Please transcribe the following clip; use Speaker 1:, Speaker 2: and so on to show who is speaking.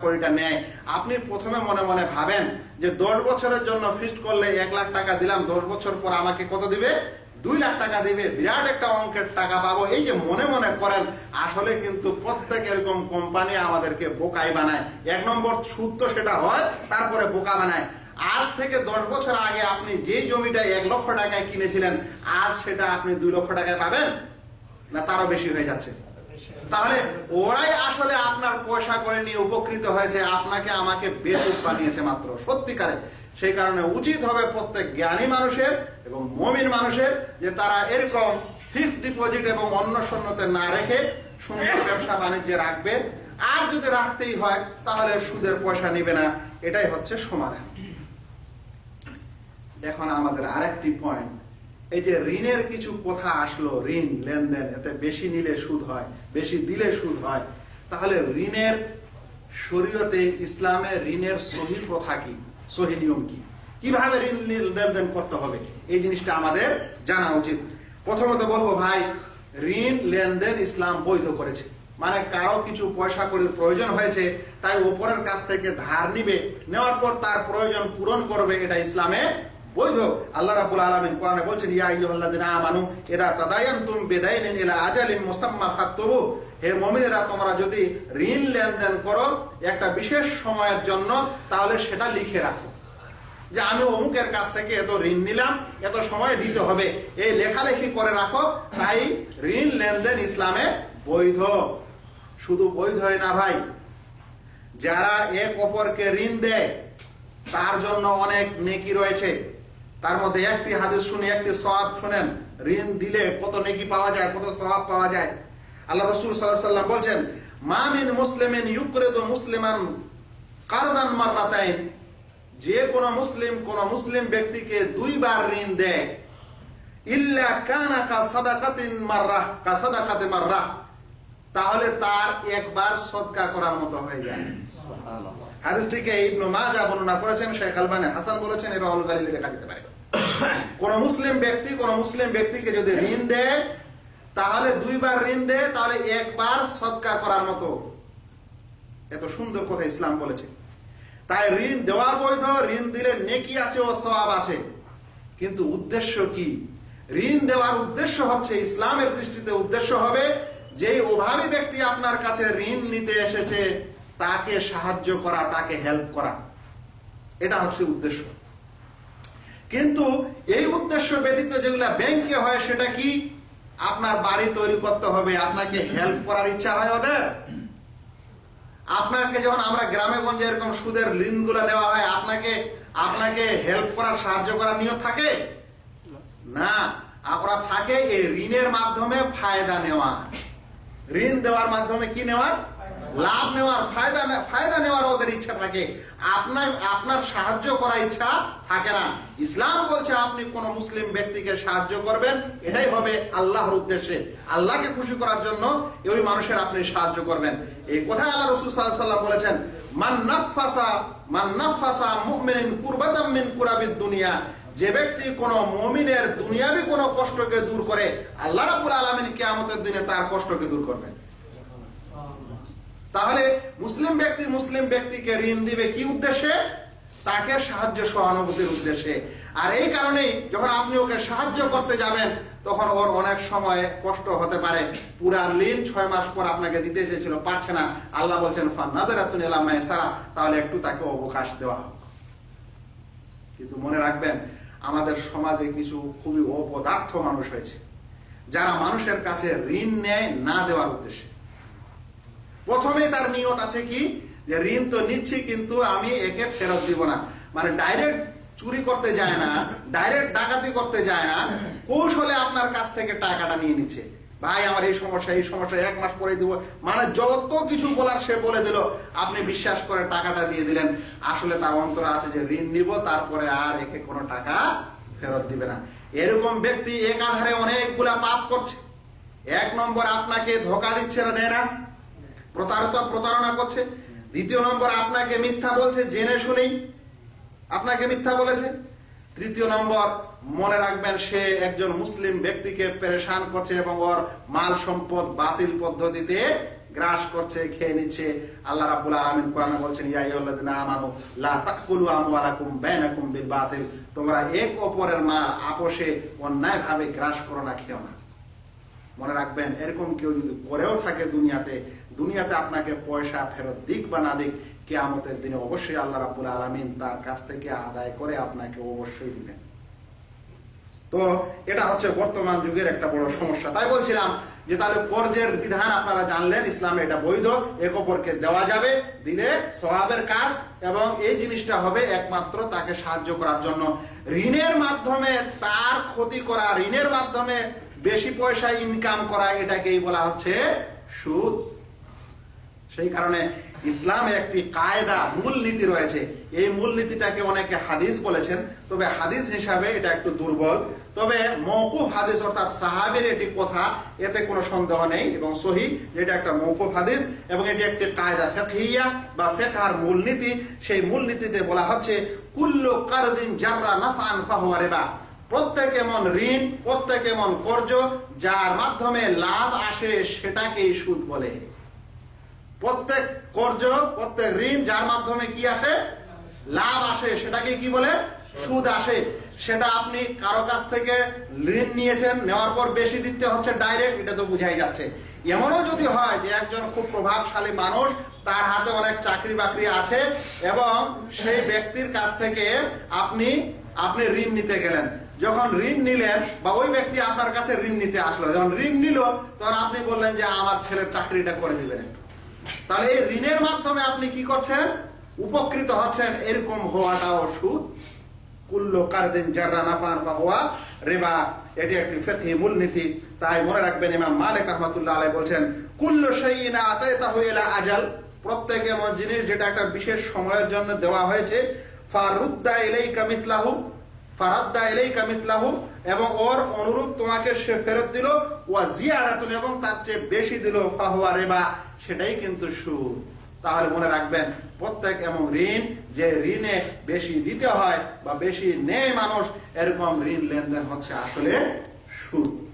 Speaker 1: কোটিটা নেয়। আপনি প্রথমে মনে মনে ভাবেন যে দশ বছরের জন্য ফিস্ট করলে এক লাখ টাকা দিলাম, দশ বছর পর আমাকে কত দিবে? দুই লাখ টাকা দিবে। বিরাট একটা অঙ্কের টাকা পাবো। এই যে মনে মনে করেন, আসলে কিন্তু প্রত্যেক এরকম কোম্পানি আমাদেরকে বোকাই বানায়। এক নম্বর সুদ তো সেটা হয়, তারপরে বোকা বানায়। আজ থেকে দশ বছর আগে আপনি যে জমিটা এক লক্ষ টাকায় কিনেছিলেন, আজ সেটা আপনি দুই লক্ষ টাকায় পাবেন? না, তারও বেশি হয়ে যাচ্ছে। তাহলে ওরাই আসলে আপনার পয়সা করে নিয়ে উপকৃত হয়েছে, আপনাকে আমাকে বেকুব বানিয়েছে মাত্র, সত্যিকারে। সেই কারণে উচিত হবে প্রত্যেক জ্ঞানী মানুষের এবং মমিন মানুষের যে তারা এরকম ফিক্সড ডিপোজিট এবং অন্য শূন্যতে না রেখে সুন্দর ব্যবসা বাণিজ্যে রাখবে। আর যদি রাখতেই হয়, তাহলে সুদের পয়সা নিবে না। এটাই হচ্ছে সমাধান। এখন আমাদের আরেকটি পয়েন্ট এই যে ঋণের কিছু কথা আসলো, ঋণ, লেনদেন, এতে বেশি নিলে সুদ হয়, বেশি দিলে সুদ হয়। তাহলে ঋণের শরীয়তে ইসলামে ঋণের সহি প্রথা কি? সহি নিয়ম কি? কীভাবে ঋণ লেনদেন করতে হবে? এই জিনিসটা আমাদের জানা উচিত। প্রথমত বলব, ভাই, ঋণ লেনদেন ইসলাম বৈধ করেছে। মানে কারও কিছু পয়সা করির প্রয়োজন হয়েছে, তাই ওপরের কাছ থেকে ধার নিবে, নেওয়ার পর তার প্রয়োজন পূরণ করবে, এটা ইসলামে বৈধ। আল্লাহ রাব্বুল আলামিন কোরআনে বলছেন, ইয়া আইয়ুহাল্লাযিনা আমানু, ইদা তাদায়ানতুম বিদাইনিন ইলা আজালিন মুসাম্মা ফাকতুবু। হে মুমিনেরা, তোমরা যদি ঋণ লেনদেন করো একটা বিশেষ সময়ের জন্য, তাহলে সেটা লিখে রাখো। যে আমি অমুকের কাছ থেকে এত ঋণ নিলাম, এত সময় দিতে হবে। এই লেখালেখি করে রাখো, তাই ঋণ লেনদেন ইসলামে বৈধ। শুধু বৈধ হয় না ভাই, যারা এক অপরকে ঋণ দেয়, তার জন্য অনেক নেকি রয়েছে। তার মধ্যে একটি হাদিস শুনে, একটি সওয়াব শুনেন, ঋণ দিলে কত নেকি পাওয়া যায়, কত সওয়াব পাওয়া যায়। আল্লাহ রসুল সাল্লাম বলছেন মামিন মুসলিমিন ইউকরিদু মুসলিমান কারদান মাররাতাইন। যে কোন মুসলিম কোন মুসলিম ব্যক্তিকে দুইবার ঋণ দেয়। ইল্লা কানা কা সাদাকাতিন মাররাহ, কা সাদাকাতে মাররাহ। তাহলে তার একবার সদকা করার মতো হয়ে যায়। হাদিসটিকে ইবনু মাজা বর্ণনা করেছেন, শেখ আলবানে হাসান বলেছেন, এর রাহুল গালিলে দেখা যেতে পারে। কোন মুসলিম ব্যক্তি, কোন মুসলিম ব্যক্তিকে যদি ঋণ দেয়, তাহলে দুইবার ঋণ দেয়, তাহলে একবার সদকা করার মতো। এত সুন্দর কথা ইসলাম বলেছে। তাই ঋণ দেওয়া বৈধ, ঋণ দিলে নেকি আছে ও সওয়াব আছে। কিন্তু উদ্দেশ্য কি? ঋণ দেওয়ার উদ্দেশ্য হচ্ছে, ইসলামের দৃষ্টিতে উদ্দেশ্য হবে যে অভাবী ব্যক্তি আপনার কাছে ঋণ নিতে এসেছে তাকে সাহায্য করা, তাকে হেল্প করা। এটা হচ্ছে উদ্দেশ্য। কিন্তু এই উদ্দেশ্য ব্যতীত যেগুলা ব্যাংকে হয়, সেটা কি? আপনার বাড়ি তৈরি করতে হবে, আপনাকে হেল্প করার ইচ্ছা হয় ওদের? আপনাকে যখন আমরা গ্রামে গঞ্জে এরকম সুদের ঋণগুলো নেওয়া হয়, আপনাকে আপনাকে হেল্প করার, সাহায্য করার নিয়ত থাকে? না। আমরা থাকে এই ঋণের মাধ্যমে ফায়দা নেওয়া। ঋণ দেওয়ার মাধ্যমে কি নেওয়ার? লাভ নেওয়ার ফায়দা ফায়দা নেওয়ার ওদের ইচ্ছা থাকে। আপনার আপনার সাহায্য করার ইচ্ছা থাকে না। ইসলাম বলছে, আপনি কোন মুসলিম ব্যক্তিকে সাহায্য করবেন, এটাই হবে আল্লাহর উদ্দেশ্যে। আল্লাহকে খুশি করার জন্য ওই মানুষের আপনি সাহায্য করবেন। এই কথায় আল্লাহ রসুল সাল্লাহ সাল্লাম বলেছেন, মান নাফাসা মান নাফাসা কুরাবিদ দুনিয়া। যে ব্যক্তি কোন মমিনের দুনিয়াবি কোন কষ্টকে দূর করে, আল্লাহ রাব্বুল আলামিন কিয়ামতের দিনে তার কষ্টকে দূর করবেন। তাহলে মুসলিম ব্যক্তি মুসলিম ব্যক্তিকে ঋণ দিবে কি উদ্দেশ্যে? তাকে সাহায্য সহানুভূতির উদ্দেশ্যে। আর এই কারণেই যখন আপনি ওকে সাহায্য করতে যাবেন, তখন ওর অনেক সময় কষ্ট হতে পারে। পুরা ঋণ ছয় মাস পর আপনাকে দিতে চেয়েছিল, পারছে না। আল্লাহ বলছেন ফান্নাদের তাহলে একটু তাকে অবকাশ দেওয়া হোক। কিন্তু মনে রাখবেন, আমাদের সমাজে কিছু খুবই অপদার্থ মানুষ হয়েছে, যারা মানুষের কাছে ঋণ নেয় না দেওয়ার উদ্দেশ্যে। প্রথমে তার নিয়ত আছে কি? যে ঋণ তো নিচ্ছি, কিন্তু আমি একে ফেরত দিব না। মানে ডাইরেক্ট চুরি করতে যায় না ডাইরেক্ট ডাকাতি করতে যায় না, কৌশলে আপনার কাছ থেকে টাকাটা নিয়ে নিচ্ছে। ভাই, আমার এই সমস্যা এই সমস্যা, এক মাস পরে দিব। মানে যত কিছু বলার সে বলে দিল, আপনি বিশ্বাস করে টাকাটা দিয়ে দিলেন। আসলে তার অন্তরে আছে যে ঋণ নিব, তারপরে আর একে কোনো টাকা ফেরত দিবে না। এরকম ব্যক্তি এক আধারে অনেকগুলা পাপ করছে। এক নম্বর, আপনাকে ধোকা দিচ্ছে না, দেয় না। প্রতারিত, প্রতারণা করছে। দ্বিতীয় নম্বর, আপনাকে মিথ্যা বলছে, জেনে শুনেই। আপনাকে মিথ্যা বলেছে। তৃতীয় নম্বর, মনে রাখবেন, সে একজন মুসলিম ব্যক্তিকে পেরেশান করছে এবং ওর মাল সম্পদ বাতিল পদ্ধতিতে গ্রাস করছে, খেয়ে নিচ্ছে। আল্লাহ রাব্বুল আলামিন কোরআনে বলছেন, ইয়া আইয়ুহাল্লাযিনা আমানু লা তাকুলু আমওয়ালাকুম বাইনাকুম বিল বাতিল। তোমরা এক অপরের মাল আপোষে অন্যায়ভাবে গ্রাস করো না, খেও না। মনে রাখবেন, এরকম কেউ যদি করেও থাকে দুনিয়াতে দুনিয়াতে আপনাকে পয়সা ফেরত দিক বা না দিক, কেয়ামতের দিনে অবশ্যই আল্লাহ রাব্বুল আলামিন তার কাছ থেকে আদায় করে আপনাকে অবশ্যই দিবেন। তো এটা হচ্ছে বর্তমান যুগের একটা বড় সমস্যা। তাই বলছিলাম যে তাহলে কর্জের বিধান আপনারা জানলেন, ইসলামে এটা বৈধ এক অপরকে দেওয়া যাবে, দিলে সবাবের কাজ, এবং এই জিনিসটা হবে একমাত্র তাকে সাহায্য করার জন্য। ঋণের মাধ্যমে তার ক্ষতি করা, ঋণের মাধ্যমে বেশি পয়সা ইনকাম করা এটাকেই বলা হচ্ছে সুদ। সেই কারণে ইসলামে একটি কায়দা, মূলনীতি রয়েছে। এই মূলনীতিটাকে অনেকে হাদিস বলেছেন, তবে হাদিস হিসাবে এটা একটু দুর্বল। তবে মৌকুফ হাদিস অর্থাৎ সাহাবের এটি কথা, এতে কোনো সন্দেহ নেই এবং সহি এটা একটা মৌকুফ হাদিস এবং এটি একটি কায়দা ফেকহিয়া বা ফেকার মূলনীতি। সেই মূলনীতিতে বলা হচ্ছে, কুল্লু কারদিন জাররা নাফান ফাহুয়া রিবা। প্রত্যেক এমন ঋণ, প্রত্যেক এমন কর্জ, যার মাধ্যমে লাভ আসে সেটাকেই সুদ বলে। প্রত্যেক কর্জ, প্রত্যেক ঋণ যার মাধ্যমে কি আসে? লাভ আসে, সেটাকে কি বলে? সুদ আসে। সেটা আপনি কারও কাছ থেকে ঋণ নিয়েছেন, নেওয়ার পর বেশি দিতে হচ্ছে ডাইরেক্ট, এটা তো বুঝাই যাচ্ছে। এমনও যদি হয় যে একজন খুব প্রভাবশালী মানুষ, তার হাতে অনেক চাকরি বাকরি আছে, এবং সেই ব্যক্তির কাছ থেকে আপনি আপনি ঋণ নিতে গেলেন। যখন ঋণ নিলেন বা ওই ব্যক্তি আপনার কাছে ঋণ নিতে আসলো, যখন ঋণ নিল, তখন আপনি বললেন যে আমার ছেলের চাকরিটা করে দিবেন। তাহলে এই ঋণের মাধ্যমে আপনি কি করছেন? উপকৃত হচ্ছেন। এরকম হওয়াটাও সুদ। বা এটি একটি তাই মনে রাখবেন বলছেন, কুল্ল আজাল। প্রত্যেক এমন জিনিস যেটা একটা বিশেষ সময়ের জন্য দেওয়া হয়েছে। ফারুদ্দা ইলাইকা মিথলাহু ফারাদ্দা এলেই মিথলাহু এবং ওর অনুরূপ তোমাকে সে ফেরত দিল, ওয়া জিয়ারাতুন, এবং তার চেয়ে বেশি দিল ফাহুয়া রেবা। সেটাই কিন্তু সুদ। তাহলে মনে রাখবেন, প্রত্যেক এমন ঋণ যে ঋণে বেশি দিতে হয় বা বেশি নেয় মানুষ, এরকম ঋণ লেনদেন হচ্ছে আসলে সুদ।